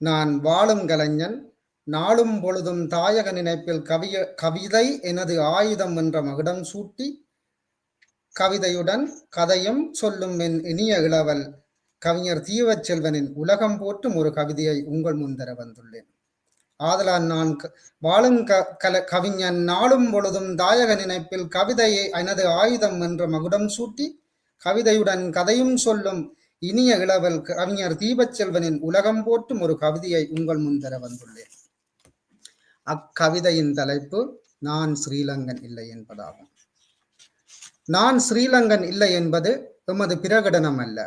நான் வாழும் கலைஞன் நாளும் பொழுதும் தாயக நினைப்பில் கவிய கவிதை எனது ஆயுதம் என்ற மகுடம் சூட்டி கவிதையுடன் கதையும் சொல்லும் என் இனிய இளவல் கவிஞர் தீவச் செல்வனின் உலகம் போற்றும் ஒரு கவிதையை உங்கள் முன்தர வந்துள்ளேன். ஆதலால் நான் க- வாழும் க கல கவிஞன் நாளும் பொழுதும் தாயக நினைப்பில் கவிதையை எனது ஆயுதம் என்ற மகுடம் சூட்டி கவிதையுடன் கதையும் சொல்லும் இனிய இளவல் கவிஞர் தீபச்செல்வனின் உலகம் போற்றும் ஒரு கவிதையை உங்கள் முன்தர வந்துள்ளேன். அக்கவிதையின் தலைப்பு நான் ஸ்ரீலங்கன் இல்லை என்பதாகும். நான் ஸ்ரீலங்கன் இல்லை என்பது எமது பிரகடனம் அல்ல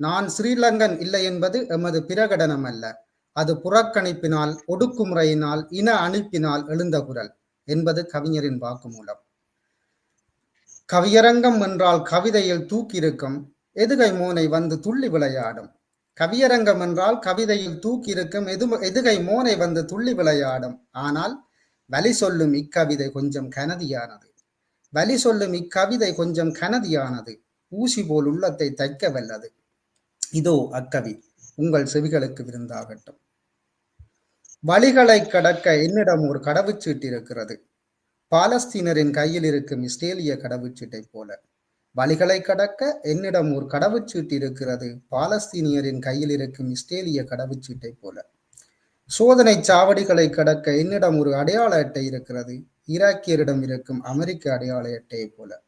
நான் ஸ்ரீலங்கன் இல்லை என்பது எமது பிரகடனம் அல்ல அது புறக்கணிப்பினால் ஒடுக்குமுறையினால் இன அனுப்பினால் எழுந்த குரல் என்பது கவிஞரின் வாக்குமூலம். கவியரங்கம் என்றால் கவிதையில் தூக்கியிருக்கும் எதுகை மோனை வந்து துள்ளி விளையாடும். கவியரங்கம் என்றால் கவிதையில் தூக்கியிருக்கும் எது எதுகை மோனை வந்து துள்ளி விளையாடும். ஆனால் வலி சொல்லும் இக்கவிதை கொஞ்சம் கனதியானது. வலி சொல்லும் இக்கவிதை கொஞ்சம் கனதியானது. ஊசி போல் உள்ளத்தை தைக்க வல்லது. இதோ அக்கவி உங்கள் செவிகளுக்கு விருந்தாகட்டும். வழிகளை கடக்க என்னிடம் ஒரு கடவுச்சீட்டு இருக்கிறது. பாலஸ்தீனரின் கையில் இருக்கும் இஸ்ரேலிய கடவுச்சீட்டை போல. வழிகளை கடக்க என்னிடம் ஒரு கடவுச்சீட்டு இருக்கிறது. பாலஸ்தீனியரின் கையில் இருக்கும் இஸ்ரேலிய கடவுச்சீட்டை போல. சோதனை சாவடிகளை கடக்க என்னிடம் ஒரு அடையாள அட்டை இருக்கிறது. ஈராக்கியரிடம் இருக்கும் அமெரிக்க அடையாள அட்டையை போல.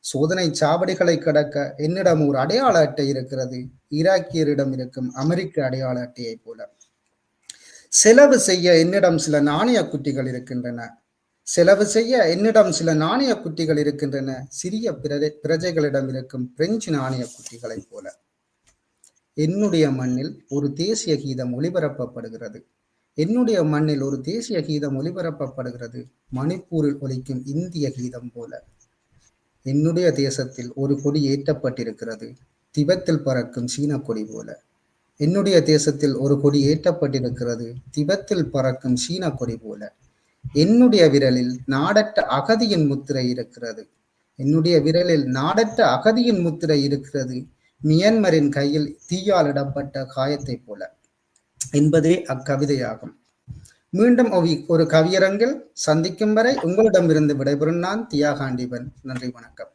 சோதனை சாவடிகளை கடக்க என்னிடம் ஒரு அடையாள அட்டை இருக்கிறது. ஈராக்கியரிடம் இருக்கும் அமெரிக்க அடையாள அட்டையை போல. செலவு செய்ய என்னிடம் சில நாணய குட்டிகள் இருக்கின்றன. செலவு செய்ய என்னிடம் சில நாணய குட்டிகள் இருக்கின்றன. சிறிய பிரஜை பிரஜைகளிடம் இருக்கும் பிரெஞ்சு நாணய குட்டிகளைப் போல. என்னுடைய மண்ணில் ஒரு தேசிய கீதம் ஒளிபரப்பப்படுகிறது. என்னுடைய மண்ணில் ஒரு தேசிய கீதம் ஒளிபரப்பப்படுகிறது. மணிப்பூரில் ஒலிக்கும் இந்திய கீதம் போல. என்னுடைய தேசத்தில் ஒரு கொடி ஏற்றப்பட்டிருக்கிறது. திபெத்தில் பறக்கும் சீன கொடி போல. என்னுடைய தேசத்தில் ஒரு கொடி ஏற்றப்பட்டிருக்கிறது. திபெத்தில் பறக்கும் சீன கொடி போல. என்னுடைய விரலில் நாடற்ற அகதியின் முத்திரை இருக்கிறது. என்னுடைய விரலில் நாடற்ற அகதியின் முத்திரை இருக்கிறது. மியன்மரின் கையில் தீயால் இடப்பட்ட காயத்தைப் போல. என்பதே அக்கவிதையாகும். மீண்டும் ஒரு கவியரங்கில் சந்திக்கும் வரை உங்களிடமிருந்து விடைபெறும் நான் தியாகாண்டிபன். நன்றி வணக்கம்.